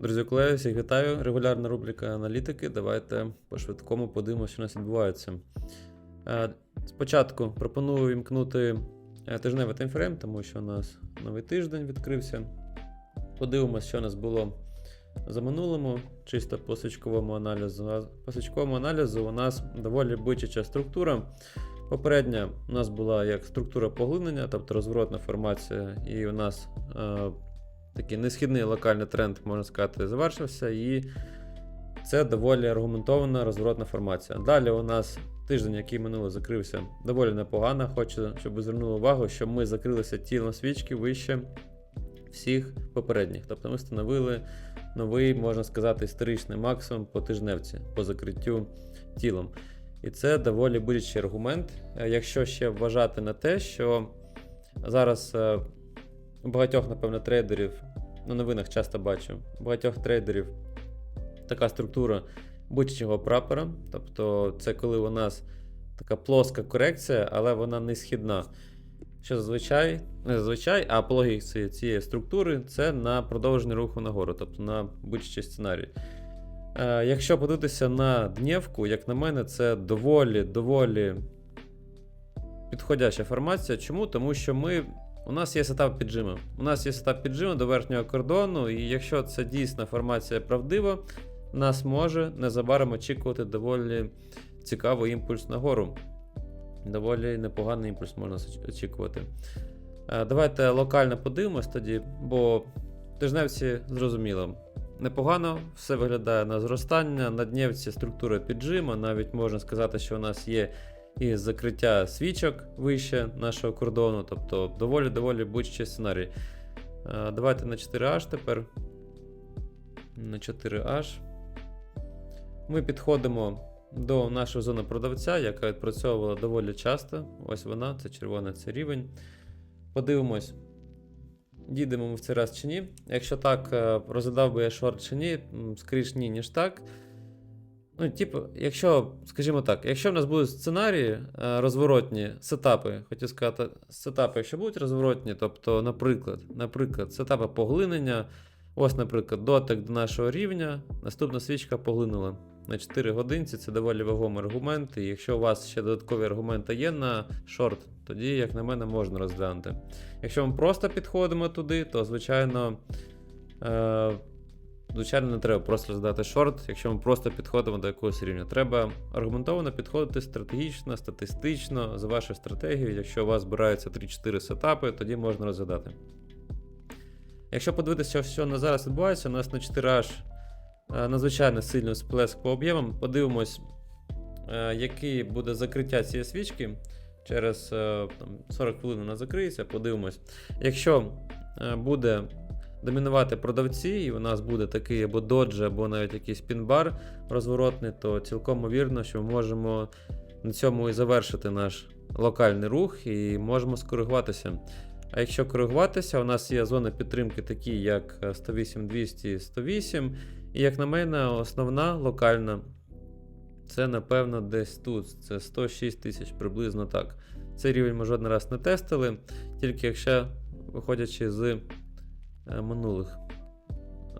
Друзі, колеги, всіх вітаю. Регулярна рубрика аналітики. Давайте по швидкому подивимося, що у нас відбувається. Е, Спочатку пропоную вімкнути е, тижневий таймфрейм, тому що у нас новий тиждень відкрився. Подивимося, що у нас було за минулому, чисто по свічковому аналізу. По свічковому аналізу у нас доволі бичача структура. Попередня у нас була як структура поглинення, тобто розворотна формація, і у нас е, такий несхідний локальний тренд, можна сказати, завершився, і це доволі аргументована розворотна формація. Далі у нас тиждень, який минуло, закрився доволі непогано. Хочу, щоб ви звернули увагу, що ми закрилися тілом свічки вище всіх попередніх. Тобто ми встановили новий, можна сказати, історичний максимум по тижневці, по закриттю тілом. І це доволі будь-який аргумент, е, якщо ще вважати на те, що зараз е, у багатьох, напевно, трейдерів, на новинах часто бачу, багатьох трейдерів така структура будь-чого прапора. Тобто, це коли у нас така плоска корекція, але вона не східна. Що зазвичай, не зазвичай, а по логіці цієї структури це на продовження руху нагору, тобто на будь-який сценарій. Е, якщо подивитися на днівку, як на мене, це доволі доволі підходяща формація. Чому? Тому що ми. У нас є сетап піджиму. У нас є сетап піджиму до верхнього кордону, і якщо це дійсна формація правдива, нас може незабаром очікувати доволі цікавий імпульс нагору. Доволі непоганий імпульс можна очікувати. Е, Давайте локально подивимось тоді, бо тижневці зрозуміло. Непогано, все виглядає на зростання. На днівці структура піджима. Навіть можна сказати, що у нас є і закриття свічок вище нашого кордону, тобто доволі-доволі будь-який сценарій. Е, Давайте на 4H тепер. На 4H. Ми підходимо до нашої зони продавця, яка відпрацьовувала доволі часто. Ось вона, це червона, це рівень. Подивимось, дійдемо ми в цей раз чи ні. Якщо так, е, розглядав би я шорт чи ні, скоріш ні, ніж так. Ну, типу, якщо, скажімо так, якщо в нас будуть сценарії е, розворотні сетапи, хотів сказати, сетапи, якщо будуть розворотні, тобто, наприклад, наприклад, сетапи поглинення, ось, наприклад, дотик до нашого рівня, наступна свічка поглинула на 4 годинці, це доволі вагомий аргумент. І якщо у вас ще додаткові аргументи є на шорт, тоді, як на мене, можна розглянути. Якщо ми просто підходимо туди, то звичайно. Звичайно, не треба просто розглядати шорт, якщо ми просто підходимо до якогось рівня. Треба аргументовано підходити стратегічно, статистично за вашою стратегією. Якщо у вас збираються 3-4 сетапи, тоді можна розглядати. Якщо подивитися, що на зараз відбувається, у нас на 4H е, надзвичайно сильний сплеск по об'ємам. Подивимось, е, який буде закриття цієї свічки. Через е, там, 40 хвилин вона закриється, подивимось. Якщо буде домінувати продавці, і у нас буде такий або додж, або навіть якийсь пін-бар розворотний, то цілком ймовірно, що ми можемо на цьому і завершити наш локальний рух і можемо скоригуватися. А якщо коригуватися, у нас є зони підтримки, такі як е, 108, 200, 108. І як на мене, основна локальна це, напевно, десь тут. Це 106 тисяч, приблизно так. Цей рівень ми жоден раз не тестили, тільки якщо виходячи з минулих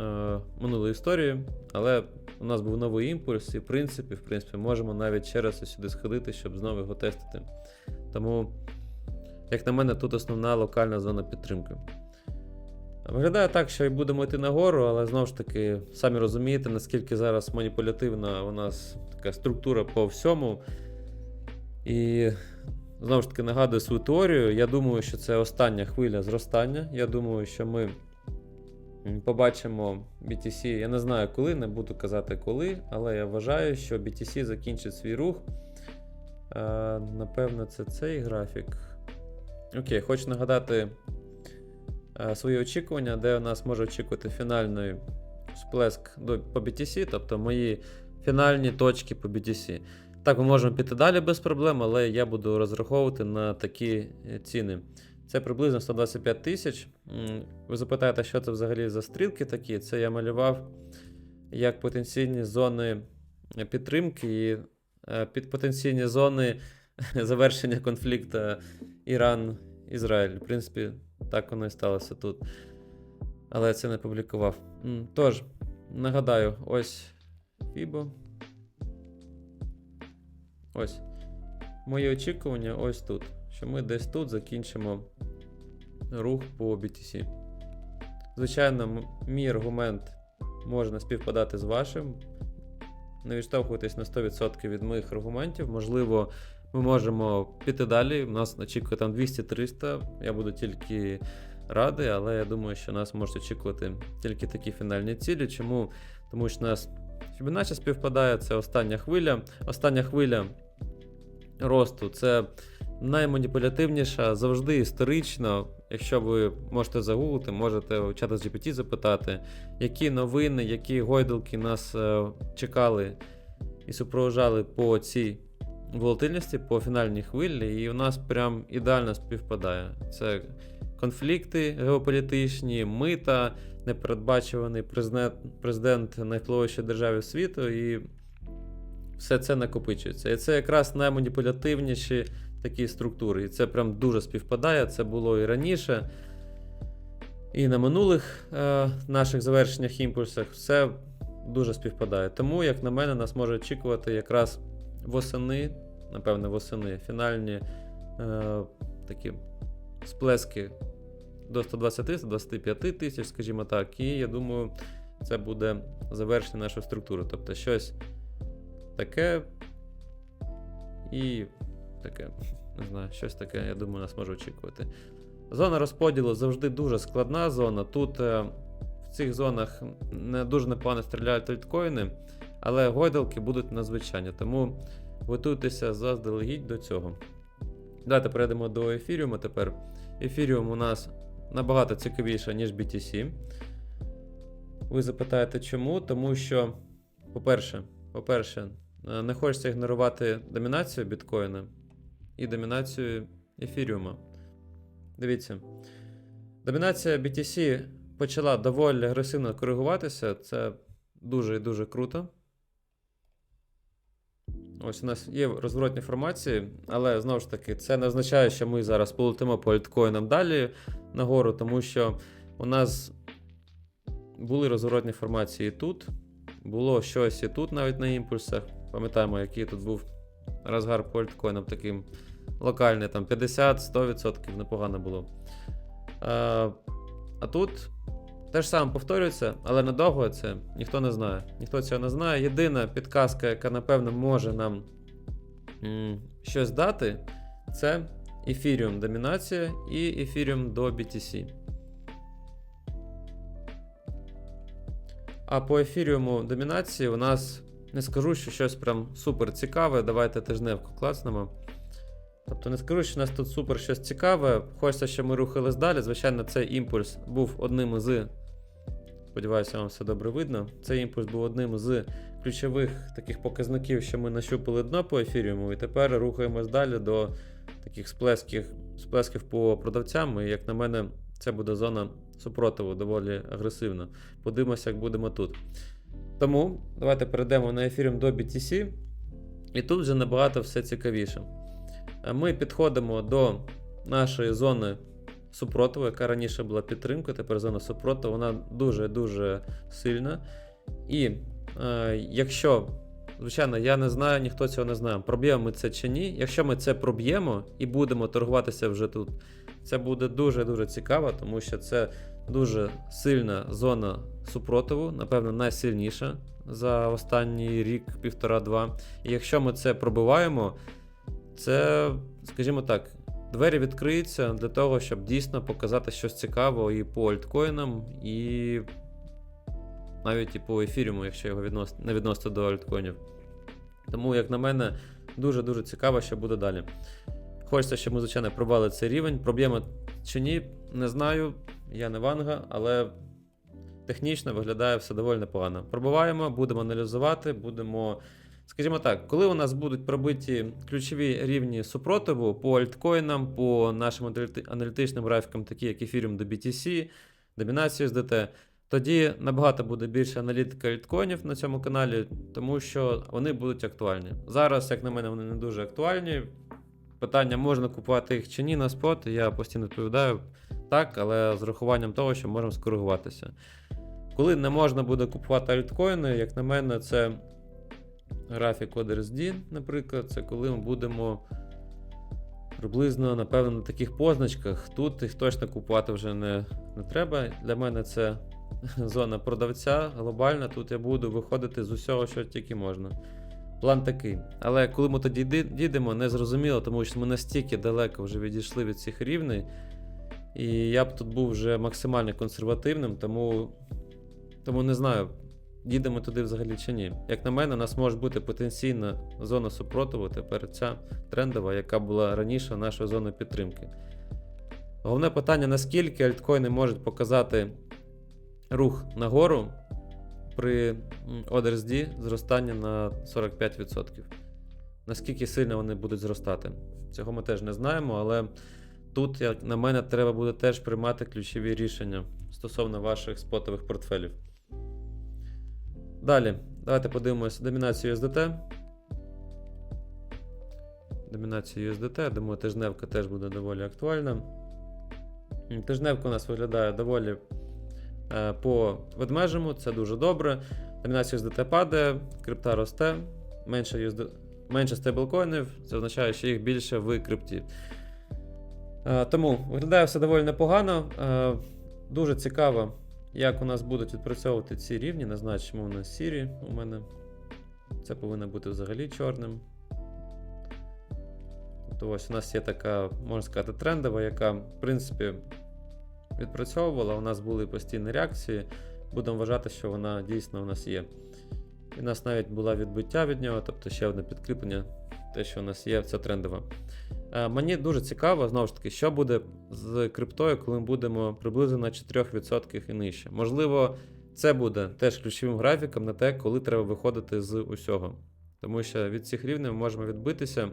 е, минулої історії, але у нас був новий імпульс, і в принципі, в принципі, можемо навіть ще раз сюди сходити, щоб знову його тестити. Тому, як на мене, тут основна локальна зона підтримки. Виглядає так, що і будемо йти нагору, але знову ж таки, самі розумієте, наскільки зараз маніпулятивна у нас така структура по всьому. І знову ж таки нагадую свою теорію. Я думаю, що це остання хвиля зростання. Я думаю, що ми побачимо BTC. Я не знаю коли, не буду казати коли, але я вважаю, що BTC закінчить свій рух. Е, напевно, це цей графік. Окей, хочу нагадати е, свої очікування, де у нас може очікувати фінальний сплеск по BTC, тобто мої фінальні точки по BTC. Так, ми можемо піти далі без проблем, але я буду розраховувати на такі е, ціни. Це приблизно 125 тисяч. Ви запитаєте, що це взагалі за стрілки такі? Це я малював як потенційні зони е, підтримки і е, під потенційні зони завершення конфлікту Іран-Ізраїль. В принципі, так воно і сталося тут. Але я це не публікував. Тож, Нагадаю, ось Фібо. Ось. Мої очікування ось тут. Що ми десь тут закінчимо рух по BTC. Звичайно, мій аргумент може не співпадати з вашим. Не відштовхуйтесь на 100% від моїх аргументів. Можливо, ми можемо піти далі. У нас очікує там 200-300. Я буду тільки радий, але я думаю, що нас можуть очікувати тільки такі фінальні цілі. Чому? Тому що нас Фібоначчі співпадає, це остання хвиля. Остання хвиля росту це найманіпулятивніша, завжди історично. Якщо ви можете загуглити, можете у чата GPT запитати, які новини, які гойдалки нас е, чекали і супроводжали по цій волатильності, по фінальній хвилі, і у нас прям ідеально співпадає. Це конфлікти геополітичні, мита, непередбачуваний президент, президент найвпливовішої держави світу, і все це накопичується. І це якраз найманіпулятивніші такі структури. І це прям дуже співпадає. Це було і раніше, і на минулих е, наших завершеннях імпульсах все дуже співпадає. Тому, як на мене, нас може очікувати якраз восени, напевне, восени, фінальні е, такі сплески до 120-125 тисяч, скажімо так. І я думаю, це буде завершення нашої структури. Тобто щось таке і таке. Не знаю, щось таке, я думаю, нас може очікувати. Зона розподілу завжди дуже складна зона. Тут е, в цих зонах не дуже непогано стріляють альткоїни, але гойдалки будуть надзвичайні. Тому готуйтеся заздалегідь до цього. Давайте перейдемо до ефіріуму тепер. Ефіріум у нас набагато цікавіше, ніж BTC. Ви запитаєте, чому? Тому що, по-перше, по-перше, е, не хочеться ігнорувати домінацію біткоїна і домінацію ефіріума. Дивіться, домінація BTC почала доволі агресивно коригуватися. Це дуже і дуже круто. Ось у нас є розворотні формації, але знову ж таки, це не означає, що ми зараз полетимо по альткоїнам далі нагору, тому що у нас були розворотні формації і тут, було щось і тут навіть на імпульсах. Пам'ятаємо, який тут був розгар по альткоїнам таким локальний, там 50-100% непогано було. А, а тут те ж саме повторюється, але надовго це ніхто не знає. Ніхто цього не знає. Єдина підказка, яка, напевно, може нам м, щось дати, це Ethereum домінація і Ethereum до BTC. А по ефіріуму домінації у нас не скажу, що щось прям супер цікаве. Давайте тижневку класнемо. Тобто не скажу, що у нас тут супер щось цікаве. Хочеться, щоб ми рухались далі. Звичайно, цей імпульс був одним із. Сподіваюся, вам все добре видно. Цей імпульс був одним з ключових таких показників, що ми нащупали дно по ефіріуму, і тепер рухаємось далі до таких сплесків, сплесків по продавцям. І, як на мене, це буде зона супротиву доволі агресивна. Подивимося, як будемо тут. Тому давайте перейдемо на ефіріум до BTC. І тут вже набагато все цікавіше. Е, Ми підходимо до нашої зони супротиву, яка раніше була підтримкою, тепер зона супротиву, вона дуже-дуже сильна. І е, якщо, звичайно, я не знаю, ніхто цього не знає, проб'ємо ми це чи ні. Якщо ми це проб'ємо і будемо торгуватися вже тут, це буде дуже-дуже цікаво, тому що це дуже сильна зона супротиву, напевно, найсильніша за останній рік, півтора-два. І якщо ми це пробиваємо, це, скажімо так, двері відкриються для того, щоб дійсно показати щось цікаве і по альткоїнам, і навіть і по ефіріуму, якщо його віднос... не відносити до альткоїнів. Тому, як на мене, дуже-дуже цікаво, що буде далі. Хочеться, щоб ми, звичайно, пробали цей рівень. Проб'ємо чи ні, не знаю. Я не ванга, але технічно виглядає все доволі непогано. Пробуваємо, будемо аналізувати, будемо. Скажімо так, коли у нас будуть пробиті ключові рівні супротиву по альткоїнам, по нашим аналітичним графікам, такі як ефіріум до BTC, домінацію ДТ, тоді набагато буде більше аналітики альткоїнів на цьому каналі, тому що вони будуть актуальні. Зараз, як на мене, вони не дуже актуальні. Питання, можна купувати їх чи ні на спот, я постійно відповідаю так, але з рахуванням того, що можемо скоригуватися. Коли не можна буде купувати альткоїни, як на мене, це графік ODRSD, наприклад, це коли ми будемо приблизно, напевно, на таких позначках. Тут їх точно купувати вже не, не треба. Для мене це зона продавця глобальна. Тут я буду виходити з усього, що тільки можна. План такий. Але коли ми тоді дійдемо, не зрозуміло, тому що ми настільки далеко вже відійшли від цих рівней. І я б тут був вже максимально консервативним, тому, тому не знаю, дійдемо туди взагалі чи ні. Як на мене, у нас може бути потенційна зона супротиву, тепер ця трендова, яка була раніше нашою зоною підтримки. Головне питання: наскільки альткоїни можуть показати рух нагору при ODRSD зростання на 45%. Наскільки сильно вони будуть зростати? Цього ми теж не знаємо, але тут, як на мене, треба буде теж приймати ключові рішення стосовно ваших спотових портфелів. Далі, давайте подивимося домінацію USDT. Домінацію USDT, думаю, тижневка теж буде доволі актуальна. Тижневка у нас виглядає доволі е, по ведмежому, це дуже добре. Домінація USDT падає, крипта росте, менше, USD... менше стейблкоїнів, це означає, що їх більше в крипті. Е, Тому виглядає все доволі непогано. Е, Дуже цікаво, як у нас будуть відпрацьовувати ці рівні. Чому нас сірі у мене. Це повинно бути взагалі чорним. Тобто ось у нас є така, можна сказати, трендова, яка, в принципі, відпрацьовувала. У нас були постійні реакції. Будемо вважати, що вона дійсно у нас є. І у нас навіть була відбиття від нього, тобто ще одне підкріплення, те, що у нас є, це трендова. Е, Мені дуже цікаво, знову ж таки, що буде з криптою, коли ми будемо приблизно на 4% і нижче. Можливо, це буде теж ключовим графіком на те, коли треба виходити з усього. Тому що від цих рівнів ми можемо відбитися.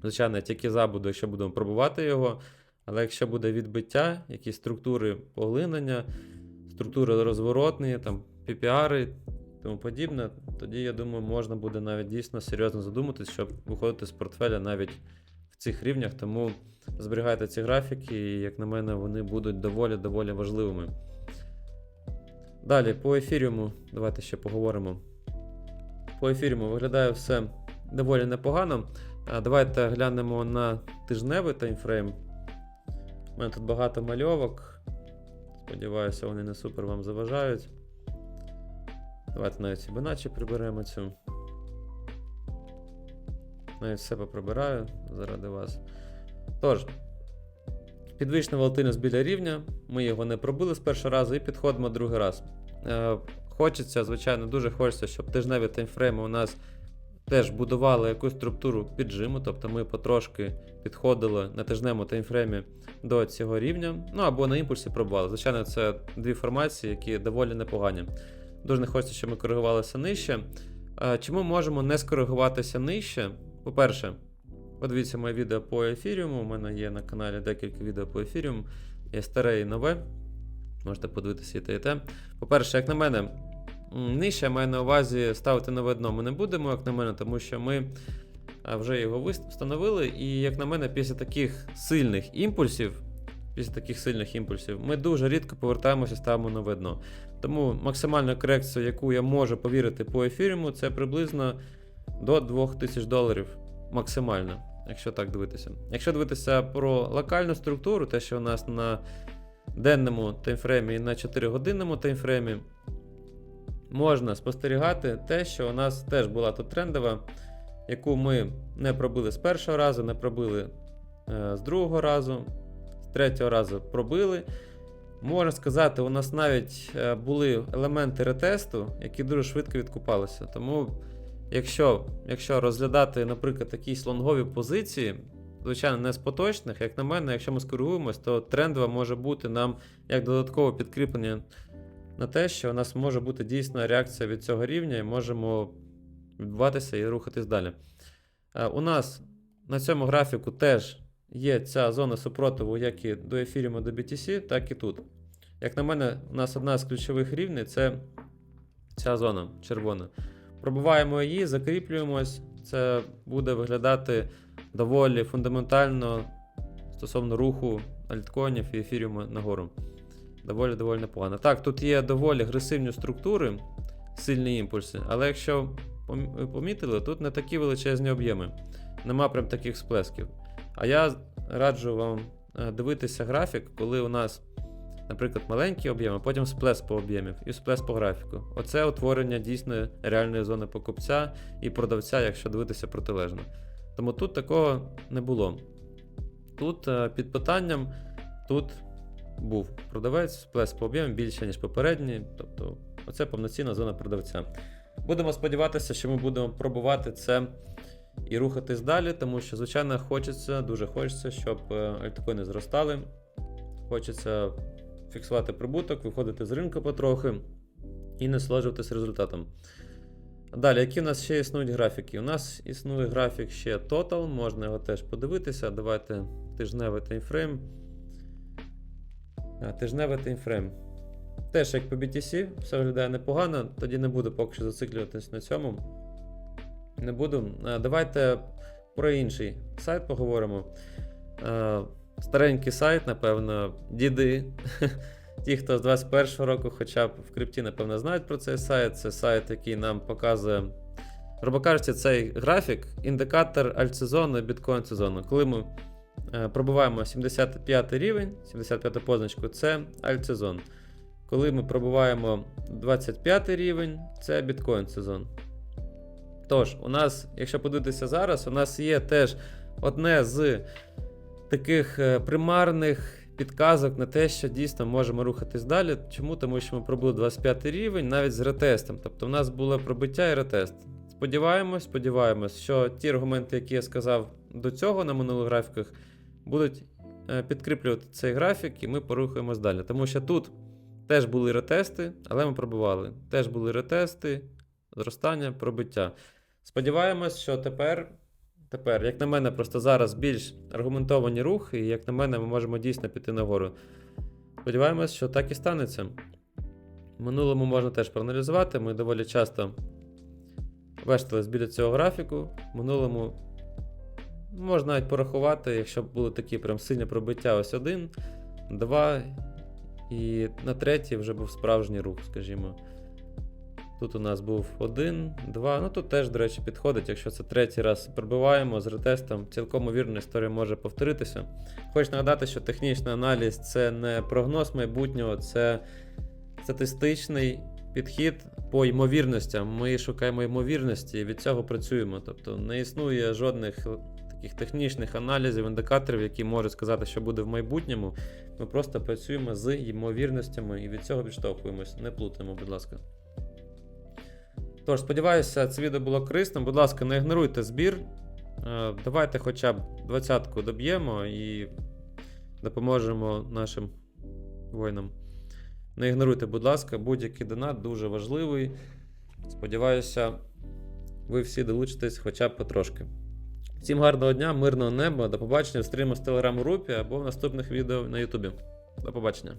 Звичайно, тільки за буду, якщо будемо пробувати його. Але якщо буде відбиття, якісь структури поглинення, структури розворотні, там PPR тому подібне, тоді я думаю, можна буде навіть дійсно серйозно задуматись, щоб виходити з портфеля навіть цих рівнях. Тому зберігайте ці графіки, і, як на мене, вони будуть доволі-доволі важливими. Далі, по ефіріуму, давайте ще поговоримо. По ефіріуму виглядає все доволі непогано. Давайте глянемо на тижневий таймфрейм. У мене тут багато мальовок. Сподіваюся, вони не супер вам заважають. Давайте навіть Fibonacci приберемо цю. Навіть все поприбираю заради вас. Тож, підвищена волатильність біля рівня. Ми його не пробили з першого разу і підходимо другий раз. Е, хочеться, звичайно, дуже хочеться, щоб тижневі таймфрейми у нас теж будували якусь структуру піджиму, тобто ми потрошки підходили на тижневому таймфреймі до цього рівня, ну або на імпульсі пробували. Звичайно, це дві формації, які доволі непогані. Дуже не хочеться, щоб ми коригувалися нижче. Е, Чому можемо не скоригуватися нижче? По-перше, подивіться моє відео по ефіріуму. У мене є на каналі декілька відео по ефіріуму. Є старе і нове. Можете подивитися і те, і те. По-перше, як на мене, нижче я маю на увазі ставити нове дно ми не будемо, як на мене, тому що ми вже його встановили. І, як на мене, після таких сильних імпульсів, після таких сильних імпульсів, ми дуже рідко повертаємося ставимо нове дно. Тому максимальна корекція, яку я можу повірити по ефіріуму, це приблизно до 2000 доларів максимально, якщо так дивитися. Якщо дивитися про локальну структуру, те, що у нас на денному таймфреймі і на 4-годинному таймфреймі, можна спостерігати те, що у нас теж була тут трендова, яку ми не пробили з першого разу, не пробили е, з другого разу, з третього разу пробили. Можна сказати, у нас навіть е, були елементи ретесту, які дуже швидко відкупалися. Тому, якщо, якщо розглядати, наприклад, якісь лонгові позиції, звичайно, не з поточних, як на мене, якщо ми скоригуємось, то трендова може бути нам як додаткове підкріплення на те, що у нас може бути дійсна реакція від цього рівня, і можемо відбуватися і рухатись далі. Е, У нас на цьому графіку теж є ця зона супротиву, як і до ефіріуму до BTC, так і тут. Як на мене, у нас одна з ключових рівнів це ця зона червона. Пробиваємо її, закріплюємось. Це буде виглядати доволі фундаментально стосовно руху альткоїнів і ефіріуму нагору. доволі доволі непогано. Так, тут є доволі агресивні структури, сильні імпульси, але якщо ви помітили, тут не такі величезні об'єми. Нема прям таких сплесків. А я раджу вам е, дивитися графік, коли у нас, наприклад, маленькі об'єми, потім сплеск по об'ємів і сплеск по графіку. Оце утворення дійсно реальної зони покупця і продавця, якщо дивитися протилежно. Тому тут такого не було. Тут е, під питанням, тут був продавець, сплеск по об'ємам більше, ніж попередній. Тобто, оце повноцінна зона продавця. Будемо сподіватися, що ми будемо пробувати це і рухатись далі, тому що, звичайно, хочеться, дуже хочеться, щоб е, альткоїни зростали. Хочеться фіксувати прибуток, виходити з ринку потрохи і насолоджуватись результатом. Далі, які у нас ще існують графіки? У нас існує графік ще Total, можна його теж подивитися. Давайте тижневий таймфрейм. А, Тижневий таймфрейм. Теж як по BTC, все виглядає непогано, тоді не буду поки що зациклюватись на цьому. Не буду. Давайте про інший сайт поговоримо. Старенький сайт, напевно, діди. Ті, хто з 21-го року, хоча б в крипті, напевно, знають про цей сайт. Це сайт, який нам показує, грубо кажучи, цей графік, індикатор альтсезону і біткоін сезону. Коли ми е, пробуваємо 75 рівень, 75 позначку, це альтсезон. Коли ми пробуваємо 25 рівень, це біткоін сезон. Тож, у нас, якщо подивитися зараз, у нас є теж одне з таких е, примарних підказок на те, що дійсно можемо рухатись далі. Чому? Тому що ми пробули 25 рівень навіть з ретестом. Тобто в нас було пробиття і ретест. Сподіваємось, сподіваємось, що ті аргументи, які я сказав до цього на минулих графіках, будуть е, підкріплювати цей графік, і ми порухаємось далі. Тому що тут теж були ретести, але ми пробували. Теж були ретести, зростання, пробиття. Сподіваємось, що тепер Тепер, як на мене, просто зараз більш аргументовані рухи, і як на мене, ми можемо дійсно піти нагору. Сподіваємось, що так і станеться. В минулому можна теж проаналізувати. Ми доволі часто вештались біля цього графіку. В минулому можна навіть порахувати, якщо були такі прям сильні пробиття, ось один, два, і на третій вже був справжній рух, скажімо. Тут у нас був один, два. Ну тут теж, до речі, підходить. Якщо це третій раз пробиваємо з ретестом, цілком вірна історія може повторитися. Хочу нагадати, що технічний аналіз це не прогноз майбутнього, це статистичний підхід по ймовірностям. Ми шукаємо ймовірності і від цього працюємо. Тобто не існує жодних таких технічних аналізів, індикаторів, які можуть сказати, що буде в майбутньому. Ми просто працюємо з ймовірностями і від цього відштовхуємось. Не плутаємо, будь ласка. Тож, сподіваюся, це відео було корисним. Будь ласка, не ігноруйте збір. Е, Давайте хоча б двадцятку доб'ємо і допоможемо нашим воїнам. Не ігноруйте, будь ласка, будь-який донат дуже важливий. Сподіваюся, ви всі долучитесь хоча б потрошки. Всім гарного дня, мирного неба, до побачення в стрімах в телеграм-групі або в наступних відео на Ютубі. До побачення.